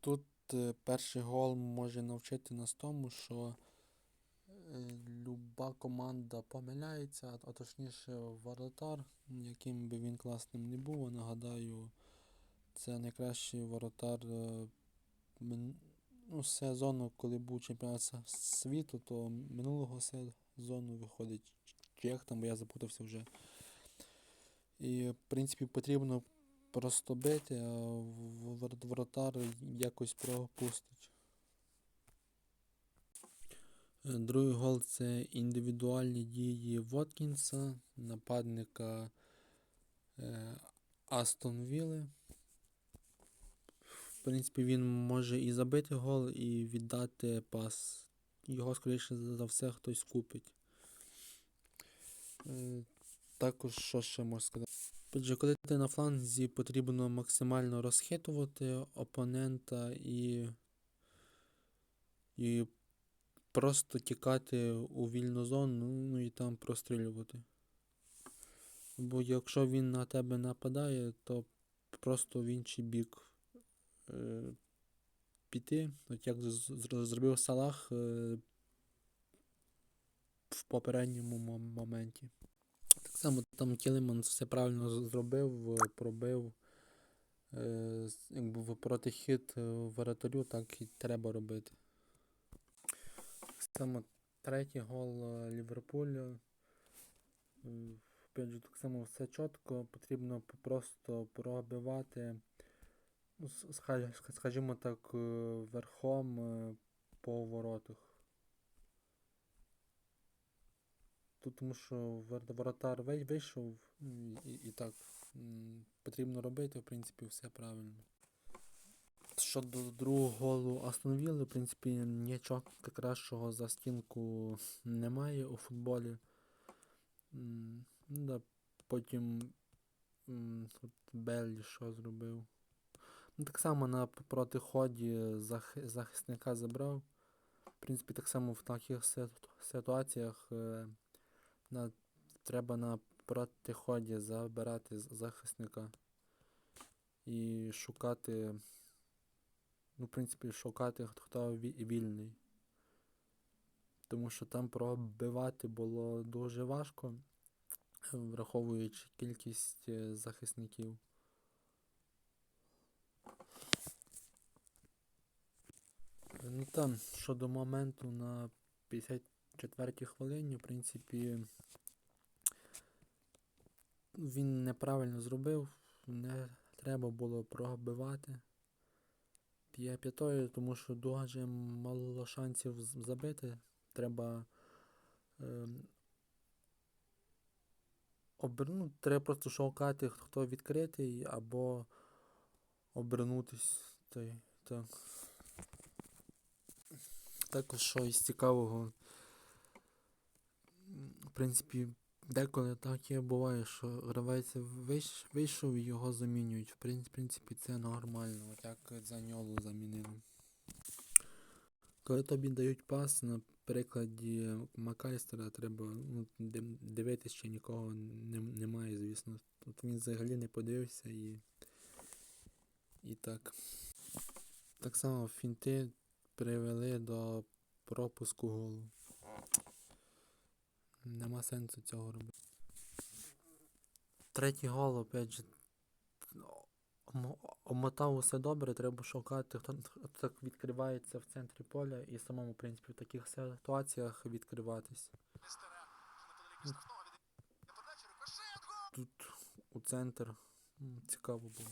Тут е, перший гол може навчити нас тому, що е, люба команда помиляється, а точніше воротар, яким би він класним не був, нагадаю, це найкращий воротар е, ну, сезону, коли був чемпіонат світу, то минулого сезону виходить, чи як там, бо я запутався вже. І, в принципі, потрібно просто бити, а в- вор- воротар якось пропустить. Е, Другий гол це індивідуальні дії Воткінса, нападника е, Астон Вілли. В принципі, він може і забити гол, і віддати пас. Його, скоріше за все, хтось купить. Е, Також, що ще можна сказати? Отже, коли ти на фланзі, потрібно максимально розхитувати опонента і, і просто тікати у вільну зону, ну і там прострілювати. Бо якщо він на тебе нападає, то просто в інший бік е, піти, от як зробив Салах е, в попередньому моменті. Само там Кілеман все правильно зробив, пробив. Е, якби протихід е, воротарю так і треба робити. Само третій гол е, Ліверпуля. Опять же, так само все чітко, потрібно просто пробивати, ну, скажімо так, верхом по воротах. Тут тому що вор- воротар вийшов ну, і, і так потрібно робити, в принципі, все правильно. Щодо другого голу Астонвілли, в принципі, нічого кращого за стінку немає у футболі. Ну, да, потім Беллі що зробив. Ну, так само на протиході зах- захисника забрав. В принципі, так само в таких ситуаціях е, на, треба на протиході забирати захисника і шукати, ну, в принципі, шукати, хто- вільний. Тому що там пробивати було дуже важко, враховуючи кількість е, захисників. Ну там, щодо моменту на 54-й хвилині, в принципі, він неправильно зробив, не треба було пробивати п'я- п'ятою, тому що дуже мало шансів забити. Треба ем, оберну, треба просто шукати, хто відкритий, або обернутись. Так. Також що із цікавого, в принципі, деколи таке буває, що гравець вийш- вийшов і його замінюють. В принципі, це нормально, от як Заньолу замінили. Коли тобі дають пас, на прикладі Макалістера треба ну, дивитись, чи нікого не, немає, звісно. Тут він взагалі не подивився і. І так. Так само фінти привели до пропуску голу. Нема сенсу цього робити. Третій гол, опять же, омо- омотав усе добре, треба шукати, хто так відкривається в центрі поля і самому, в принципі, в таких ситуаціях відкриватись. Тут у центр цікаво було.